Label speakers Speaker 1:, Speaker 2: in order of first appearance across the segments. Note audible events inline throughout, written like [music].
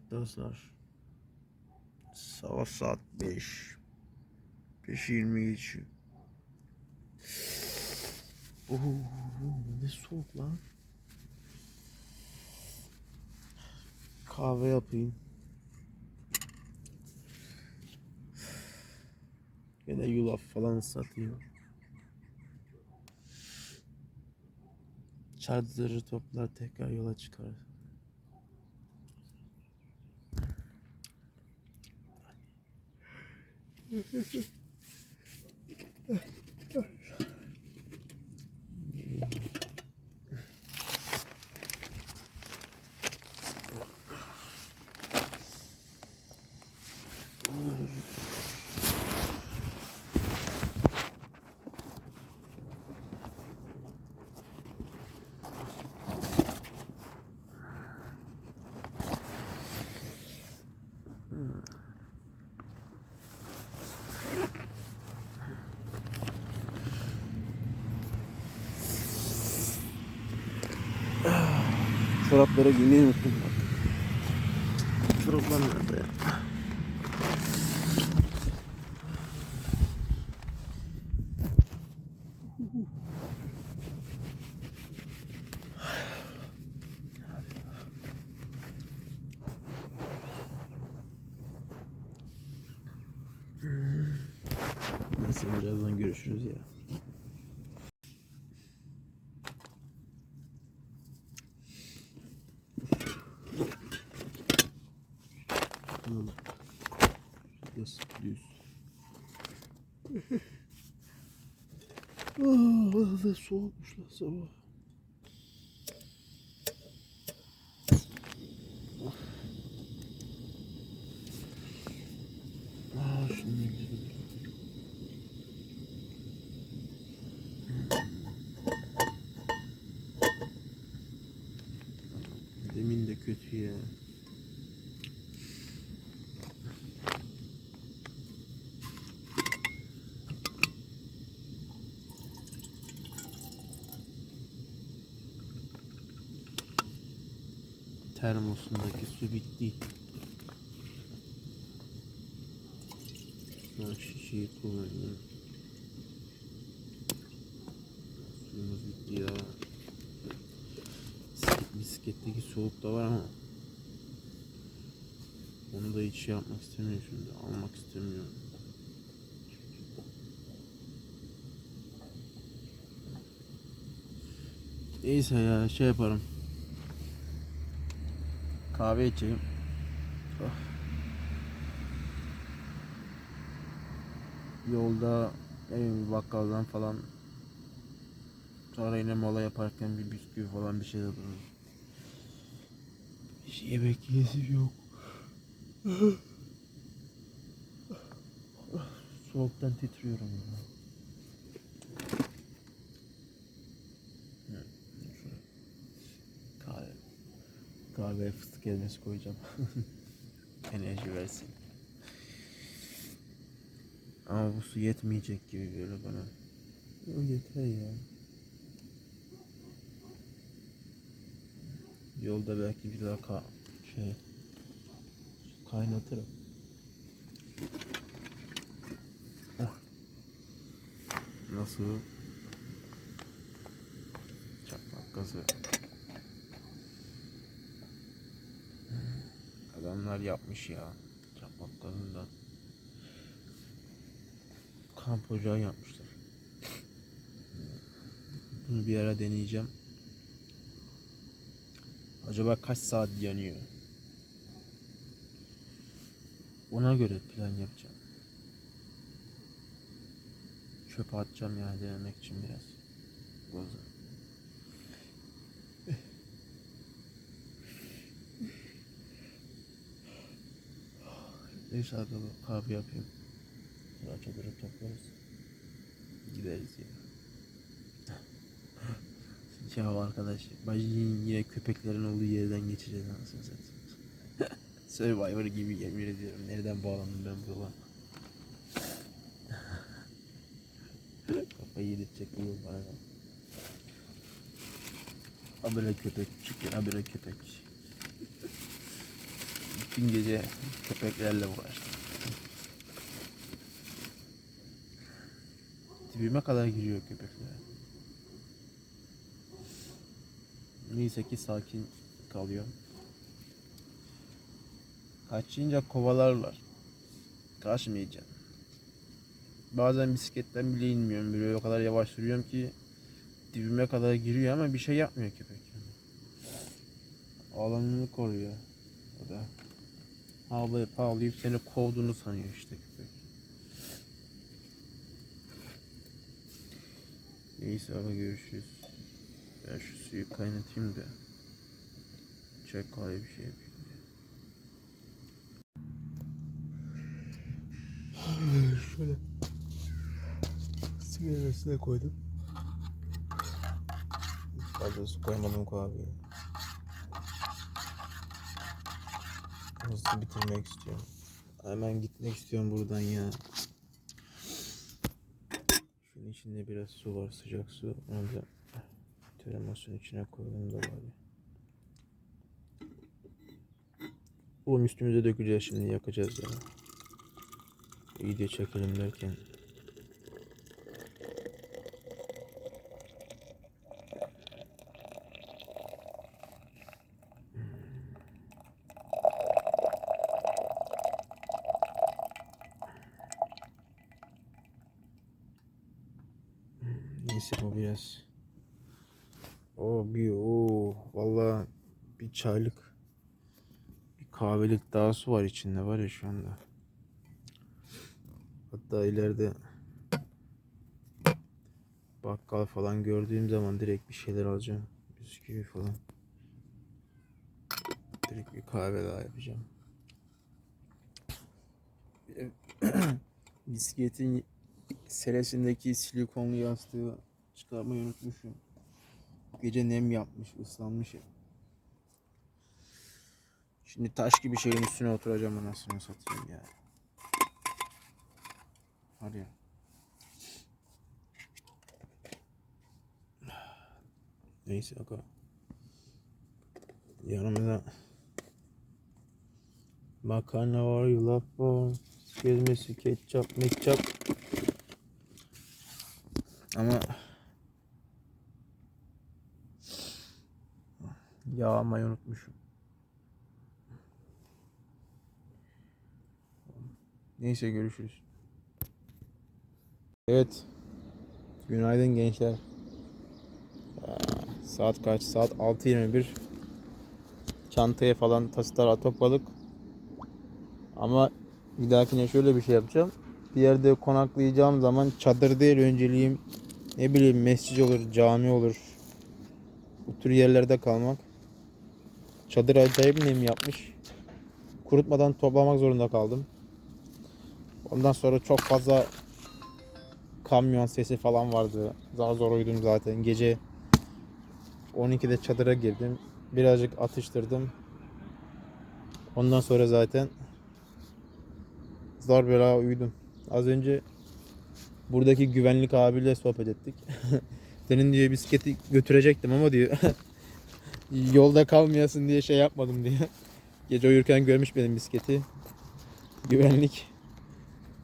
Speaker 1: Evet dostlar. Sabah saat 5. 5.20 geçiyor. Oo, ne soğuk lan. Kahve yapayım. Yine yulaf falan satıyor. Çadırı toplar tekrar yola çıkar. 嗯嗯嗯。Çoraplara giymeyi unuttum. Çoraplar nerede ya? Neyse birazdan görüşürüz ya. Ne soğukmuş lan sabah. Ah, şimdi gidelim. Demin de kötü ya. Termosundaki su bitti. Ben şişeyi kullanıyorum. Suyumuz bitti ya. Bisikletteki soğuk da var ama onu da hiç şey yapmak istemiyorum şimdi. Almak istemiyorum. Neyse ya şey yaparım. Kahve içeyim. Oh. Yolda ev bakkaldan falan sonra yine mola yaparken bir bisküvi falan bir şey alırım. Hiç yemek yiyesim yok. Soğuktan titriyorum ya. Hı, şöyle. Kahve. Kahveye fıstık ezmesi koyacağım. [laughs] Enerji versin. Ama bu su yetmeyecek gibi böyle bana. O yeter ya. Yolda belki bir daha ka şey kaynatırım. Oh. Nasıl? Çakmak gazı. Adamlar yapmış ya. Çakmak gazından. Kamp ocağı yapmışlar. Bunu bir ara deneyeceğim. Acaba kaç saat yanıyor? Ona göre plan yapacağım. Çöpe atacağım yani denemek için biraz. Gazı. Neyse abi kahve yapayım. Sonra çadırı toplarız. Gideriz ya. [laughs] Ya arkadaş, bacının yine köpeklerin olduğu yerden geçeceğiz anasını satayım. [laughs] Survivor gibi yemin ediyorum. Nereden bağlandım ben bu [laughs] Kafayı yedirtecek bu bana. Habire köpek çıkıyor, habire köpek. Bütün gece köpeklerle uğraştım. Dibime kadar giriyor köpekler. Neyse ki sakin kalıyor. Kaçınca kovalarlar. Kaçmayacağım. Bazen bisikletten bile inmiyorum. Böyle o kadar yavaş sürüyorum ki dibime kadar giriyor ama bir şey yapmıyor köpek. Alanını koruyor. O da havlayıp havlayıp seni kovduğunu sanıyor işte köpek. Neyse abi görüşürüz. Ben şu suyu kaynatayım da çay kahve bir şey yapayım. Şöyle sigarasına koydum. Fazla su koymadım kahveye. Hızlı bitirmek istiyorum. Hemen gitmek istiyorum buradan ya. Şunun içinde biraz su var, sıcak su. Onu da termosun içine koydum da bari. Oğlum üstümüze dökeceğiz şimdi yakacağız ya. İyice çekelim derken. Bu biraz. O bir o vallahi bir çaylık bir kahvelik daha su var içinde var ya şu anda. Hatta ileride bakkal falan gördüğüm zaman direkt bir şeyler alacağım. Bisküvi falan. Direkt bir kahve daha yapacağım. [clears throat] Bisikletin seresindeki silikonlu yastığı çıkarmayı unutmuşum. Gece nem yapmış, ıslanmış. Şimdi taş gibi şeyin üstüne oturacağım anasını satayım ya. Var ya. Neyse aga. Yanımda makarna var, yulaf var, gezmesi, ketçap, metçap. Ama yağmayı unutmuşum. Neyse görüşürüz. Evet. Günaydın gençler. Aa, Saat kaç? Saat 6.21. Çantaya falan tasılar topladık. Ama bir dahakine şöyle bir şey yapacağım. Bir yerde konaklayacağım zaman çadır değil önceliğim ne bileyim mescid olur, cami olur. Bu tür yerlerde kalmak. Çadır acayip nem yapmış. Kurutmadan toplamak zorunda kaldım. Ondan sonra çok fazla kamyon sesi falan vardı. Daha zor uyudum zaten. Gece 12'de çadıra girdim. Birazcık atıştırdım. Ondan sonra zaten zar bela uyudum. Az önce buradaki güvenlik abiyle sohbet ettik. [laughs] Senin diyor bisikleti götürecektim ama diyor [laughs] yolda kalmayasın diye şey yapmadım diyor. [laughs] Gece uyurken görmüş benim bisikleti. Güvenlik.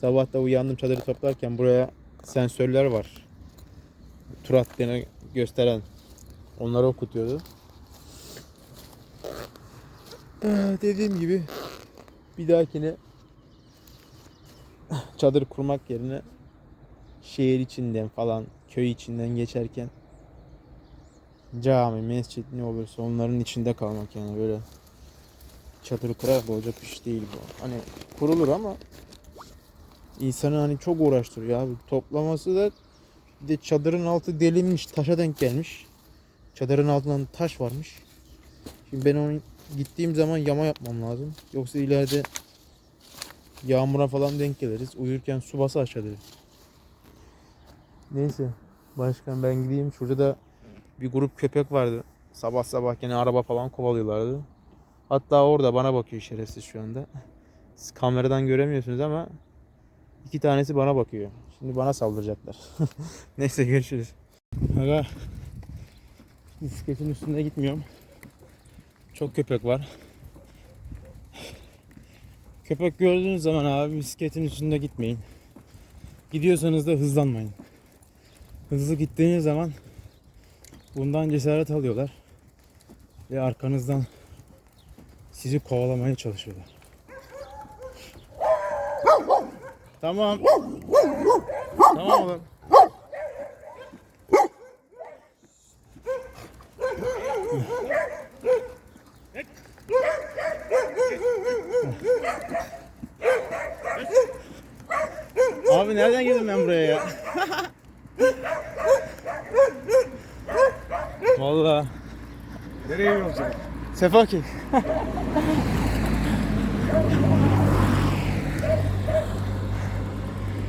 Speaker 1: Sabah da uyandım çadırı toplarken buraya sensörler var. Tur hattını gösteren. Onları okutuyordu. Ee, dediğim gibi bir dahakine çadır kurmak yerine şehir içinden falan köy içinden geçerken cami, mescit ne olursa onların içinde kalmak yani böyle çadır kurarak olacak iş değil bu. Hani kurulur ama insanı hani çok uğraştırıyor abi. Toplaması da bir de çadırın altı delinmiş, taşa denk gelmiş. Çadırın altından taş varmış. Şimdi ben onu gittiğim zaman yama yapmam lazım. Yoksa ileride yağmura falan denk geliriz. Uyurken su bası aşağıda. Neyse. Başkan ben gideyim. Şurada da bir grup köpek vardı. Sabah sabah gene araba falan kovalıyorlardı. Hatta orada bana bakıyor şerefsiz şu anda. Siz kameradan göremiyorsunuz ama iki tanesi bana bakıyor. Şimdi bana saldıracaklar. [laughs] Neyse görüşürüz. Aga bisikletin üstünde gitmiyorum. Çok köpek var. Köpek gördüğünüz zaman abi bisikletin üstünde gitmeyin. Gidiyorsanız da hızlanmayın. Hızlı gittiğiniz zaman bundan cesaret alıyorlar. Ve arkanızdan sizi kovalamaya çalışıyorlar. Tamam. Tamam oğlum. Abi nereden girdim ben buraya ya? Vallahi.
Speaker 2: Nereye yolculuk?
Speaker 1: Sefaki.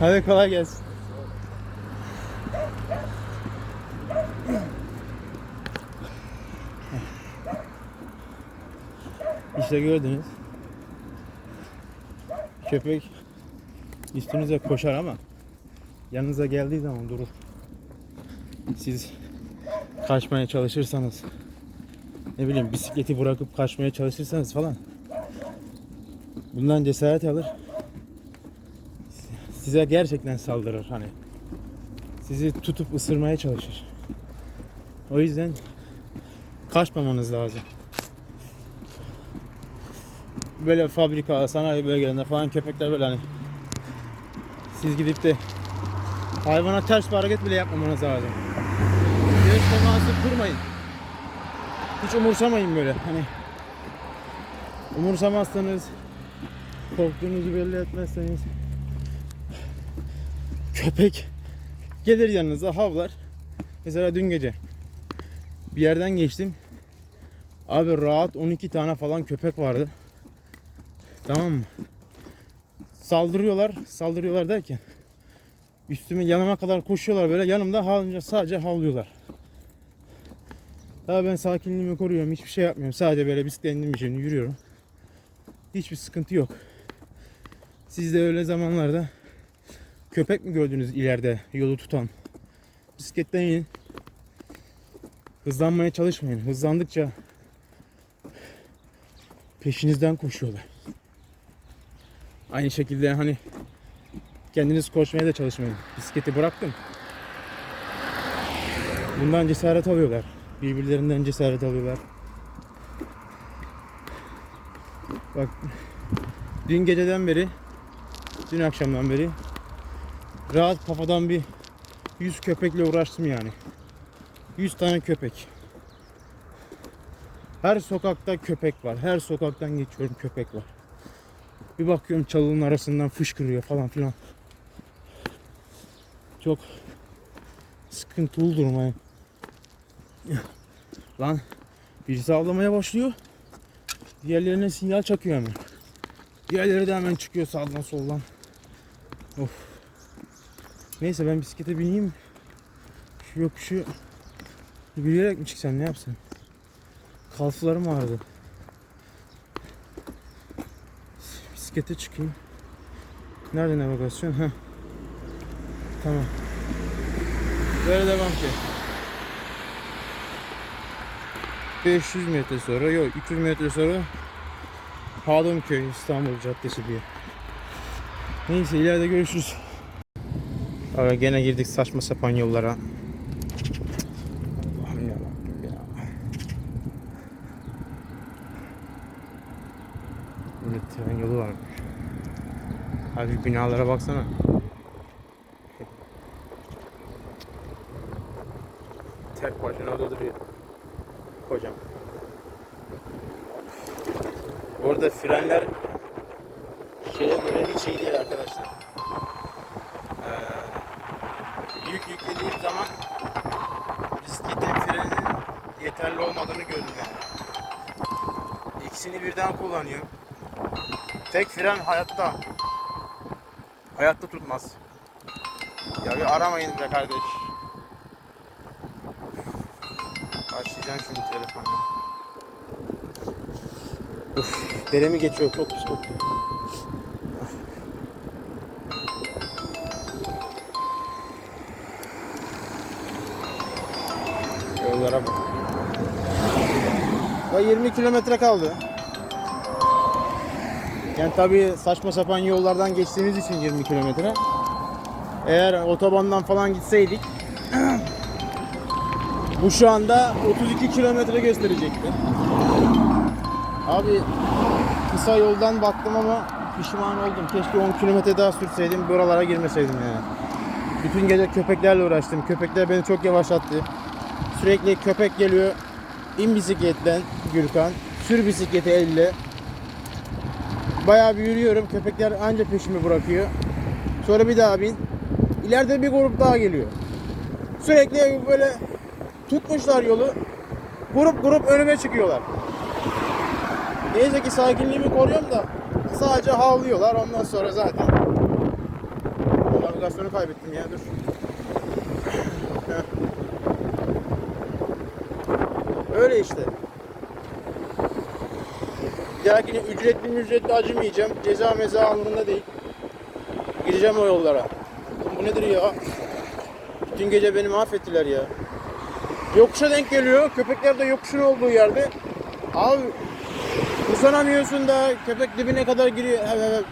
Speaker 1: Hadi kolay gelsin. İşte gördünüz. Köpek üstünüze koşar ama yanınıza geldiği zaman durur. Siz kaçmaya çalışırsanız ne bileyim bisikleti bırakıp kaçmaya çalışırsanız falan bundan cesaret alır. Size gerçekten saldırır hani. Sizi tutup ısırmaya çalışır. O yüzden kaçmamanız lazım. Böyle fabrika, sanayi bölgelerinde falan köpekler böyle hani siz gidip de hayvana ters bir hareket bile yapmamanız lazım. Göz teması kurmayın. Hiç umursamayın böyle hani umursamazsanız korktuğunuzu belli etmezseniz köpek gelir yanınıza havlar. Mesela dün gece bir yerden geçtim. Abi rahat 12 tane falan köpek vardı. Tamam mı? Saldırıyorlar, saldırıyorlar derken üstüme yanıma kadar koşuyorlar böyle yanımda havlınca sadece havlıyorlar. Daha ben sakinliğimi koruyorum. Hiçbir şey yapmıyorum. Sadece böyle bisikletim için yürüyorum. Hiçbir sıkıntı yok. Siz de öyle zamanlarda köpek mi gördünüz ileride yolu tutan? Bisikletten inin. Hızlanmaya çalışmayın. Hızlandıkça peşinizden koşuyorlar. Aynı şekilde hani kendiniz koşmaya da çalışmayın. Bisikleti bıraktım. Bundan cesaret alıyorlar. Birbirlerinden cesaret alıyorlar. Bak dün geceden beri dün akşamdan beri rahat kafadan bir 100 köpekle uğraştım yani. 100 tane köpek. Her sokakta köpek var. Her sokaktan geçiyorum köpek var. Bir bakıyorum çalının arasından fışkırıyor falan filan. Çok sıkıntılı durum yani. Lan birisi avlamaya başlıyor. Diğerlerine sinyal çakıyor hemen. Diğerleri de hemen çıkıyor sağdan soldan. Of. Neyse ben bisiklete bineyim. Şu yokuşu yürüyerek mi çıksam ne yapsam? Kalflarım ağrıdı. Bisiklete çıkayım. Nerede navigasyon? Heh. Tamam. Böyle devam ki. 500 metre sonra yok 200 metre sonra Hadımköy İstanbul Caddesi diye. Neyse ileride görüşürüz. Abi gene girdik saçma sapan yollara. Allah'ım yarabbim ya. Burada tren yolu varmış. Abi binalara baksana. Tek başına orada duruyor. Hocam. Orada frenler şeye göre hiç iyi değil arkadaşlar. Ee, yük yüklediğim zaman bisikletin frenin yeterli olmadığını gördüm yani. İkisini birden kullanıyor. Tek fren hayatta. Hayatta tutmaz. Ya bir aramayın be kardeş. Başlayacağım şimdi telefonla. Uf, deremi geçiyor çok pis kokuyor. Yollara bak. Daha 20 kilometre kaldı. Yani tabii saçma sapan yollardan geçtiğimiz için 20 kilometre. Eğer otobandan falan gitseydik [clears throat] bu şu anda 32 kilometre gösterecekti. Abi kısa yoldan baktım ama pişman oldum. Keşke 10 kilometre daha sürseydim buralara girmeseydim yani. Bütün gece köpeklerle uğraştım. Köpekler beni çok yavaşlattı. Sürekli köpek geliyor. İn bisikletten Gürkan. Sür bisikleti elle. Bayağı bir yürüyorum. Köpekler anca peşimi bırakıyor. Sonra bir daha bin. İleride bir grup daha geliyor. Sürekli böyle tutmuşlar yolu. Grup grup önüme çıkıyorlar. Neyse ki sakinliğimi koruyorum da sadece havlıyorlar. Ondan sonra zaten navigasyonu kaybettim ya dur. Öyle işte. Dahakine ücretli ücretli acımayacağım. Ceza meza alnında değil. Gideceğim o yollara. Bu nedir ya? Dün gece beni mahvettiler ya. Yokuşa denk geliyor. Köpekler de yokuşun olduğu yerde. Abi uzanamıyorsun da köpek dibine kadar giriyor. He, he.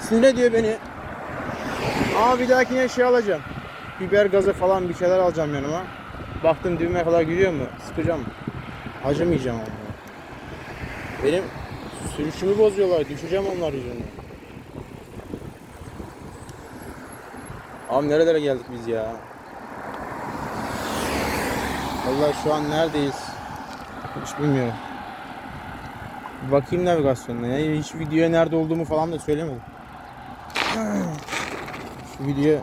Speaker 1: Sinir ediyor beni. Ama bir dahakine şey alacağım. Biber gazı falan bir şeyler alacağım yanıma. Baktım dibime kadar giriyor mu? Sıkacağım. Acımayacağım ama. Benim sürüşümü bozuyorlar. Düşeceğim onlar yüzünden. Abi nerelere geldik biz ya? Vallahi şu an neredeyiz? Hiç bilmiyorum. Bakayım navigasyonuna ya. Hiç videoya nerede olduğumu falan da söylemedim. [clears throat] Şu video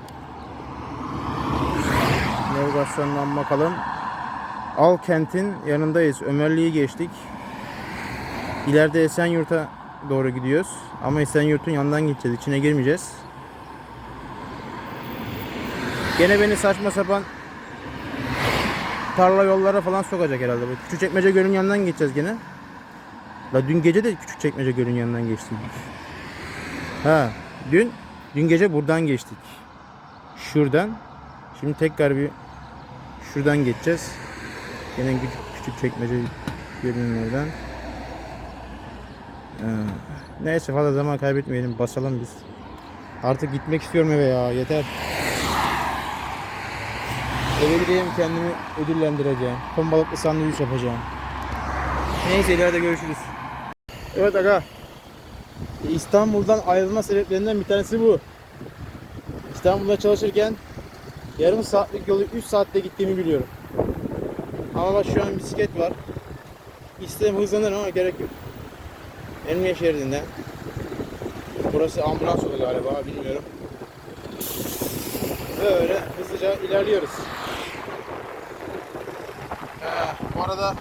Speaker 1: navigasyondan bakalım. Alkent'in yanındayız. Ömerli'yi geçtik. İleride Esenyurt'a doğru gidiyoruz. Ama Esenyurt'un yanından gideceğiz. İçine girmeyeceğiz. Gene beni saçma sapan tarla yollara falan sokacak herhalde. Bu Küçükçekmece Gölü'nün yanından geçeceğiz gene. La dün gece de Küçükçekmece Gölü'nün yanından geçtik. Ha, dün dün gece buradan geçtik. Şuradan. Şimdi tekrar bir şuradan geçeceğiz. Gene küçük, küçük çekmece. Ee, neyse fazla zaman kaybetmeyelim. Basalım biz. Artık gitmek istiyorum eve ya. Yeter. Eve gideyim kendimi ödüllendireceğim. Ton balıklı sandviç yapacağım. Neyse ileride görüşürüz. Evet aga. İstanbul'dan ayrılma sebeplerinden bir tanesi bu. İstanbul'da çalışırken yarım saatlik yolu 3 saatte gittiğimi biliyorum. Ama bak şu an bisiklet var. İstedim hızlanırım ama gerek yok. Emniyet şeridinden. Burası ambulans yolu galiba bilmiyorum. Böyle hızlıca ilerliyoruz. Bu arada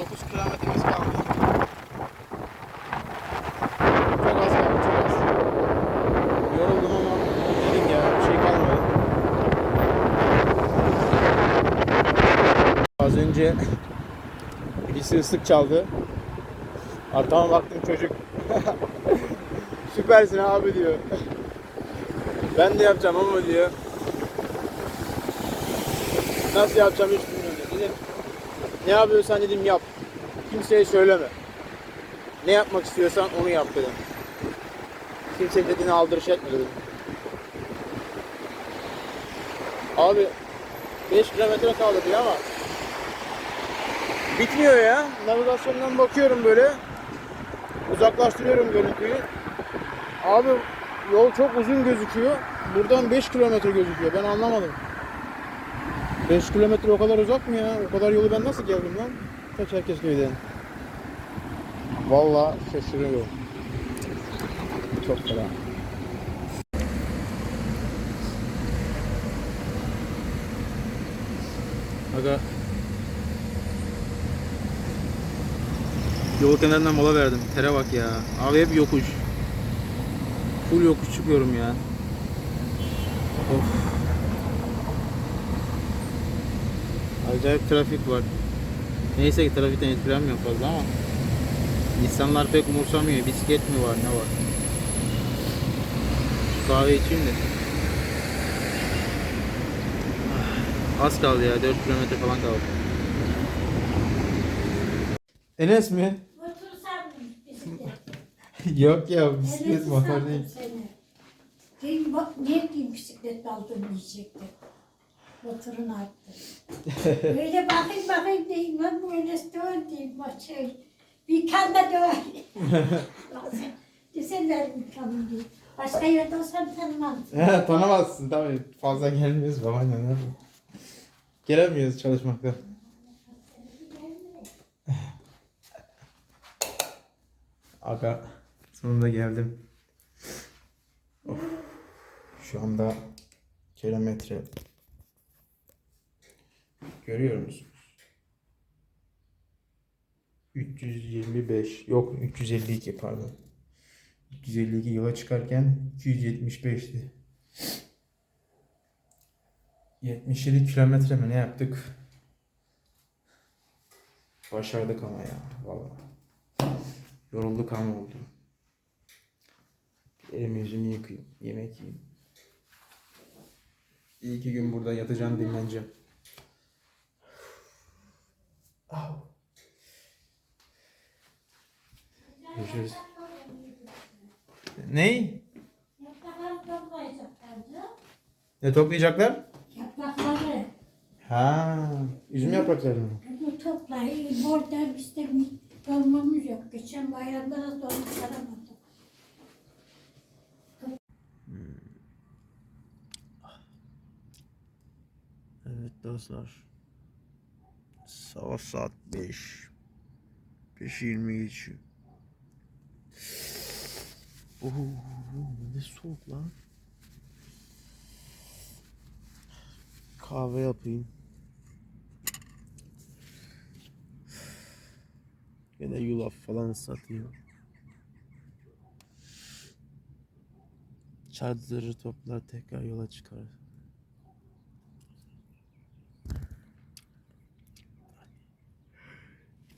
Speaker 1: 9 kilometremiz kaldı. Çok az kaldı, çok az. Yoruldum ama dedim ya bir şey kalmadı. Az önce birisi ıslık çaldı. Arkama baktım çocuk. [laughs] Süpersin abi diyor. Ben de yapacağım ama diyor. Nasıl yapacağım hiç ne yapıyorsan dedim yap. Kimseye söyleme. Ne yapmak istiyorsan onu yap dedim. Kimsenin dediğine aldırış etme dedim. Abi 5 kilometre kaldı diyor ama bitmiyor ya. Navigasyondan bakıyorum böyle. Uzaklaştırıyorum görüntüyü. Abi yol çok uzun gözüküyor. Buradan 5 kilometre gözüküyor. Ben anlamadım. 5 kilometre o kadar uzak mı ya? O kadar yolu ben nasıl geldim lan? Kaç herkes köyden. Vallahi şaşırıyorum. Çok fena. Aga Yol kenarından mola verdim. Tere bak ya. Abi hep yokuş. Full yokuş çıkıyorum ya. Of. Acayip trafik var. Neyse ki trafikten etkilenmiyor fazla ama insanlar pek umursamıyor. Bisiklet mi var ne var? Şu Kahve içeyim de. Ah, Az kaldı ya 4 kilometre falan kaldı. Enes mi?
Speaker 3: Götür sen bisiklet. [laughs]
Speaker 1: Yok ya bisiklet motor
Speaker 3: sandım
Speaker 1: değil.
Speaker 3: Seni. Bak niye diyeyim bisiklet aldın diyecektim. Motorunu attı. [laughs] Öyle bakayım bakayım diyeyim ben böyle dön diyeyim bak şey. Bir kan da dön. [laughs] Desene ver bir kanı diye. Başka yerde olsam tanımam. [laughs]
Speaker 1: He tanımazsın tabii. Fazla gelmiyoruz babaanne? Gelemiyoruz çalışmaktan. Aga sonunda geldim. Of. Şu anda kilometre görüyor musunuz? 325 yok 352 pardon. 252 yola çıkarken 275'ti. 77 kilometre mi ne yaptık? Başardık ama ya vallahi. Yorulduk ama oldu. Elimi yüzümü yıkayayım, yemek yiyeyim. İyi iki gün burada yatacağım, dinleneceğim. Görüşürüz. Ney? Ne toplayacaklar?
Speaker 3: Yaprakları.
Speaker 1: Ha, üzüm yaprakları mı?
Speaker 3: Bunu toplayın. Oradan işte dolmamız yok. Geçen bayramda da dolma saramadım.
Speaker 1: Evet dostlar. Sabah saat 5. 5.20 geçiyor. Oo, ne soğuk lan. Kahve yapayım. Yine yulaf falan ıslatıyor. Çadırı toplar tekrar yola çıkar.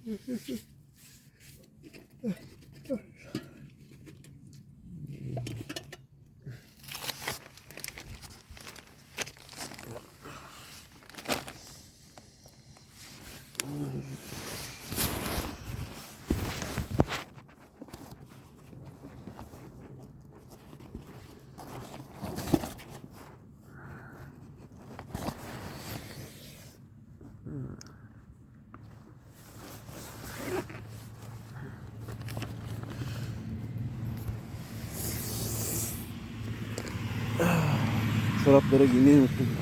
Speaker 1: [laughs] Çoraplara giymeyi unuttum.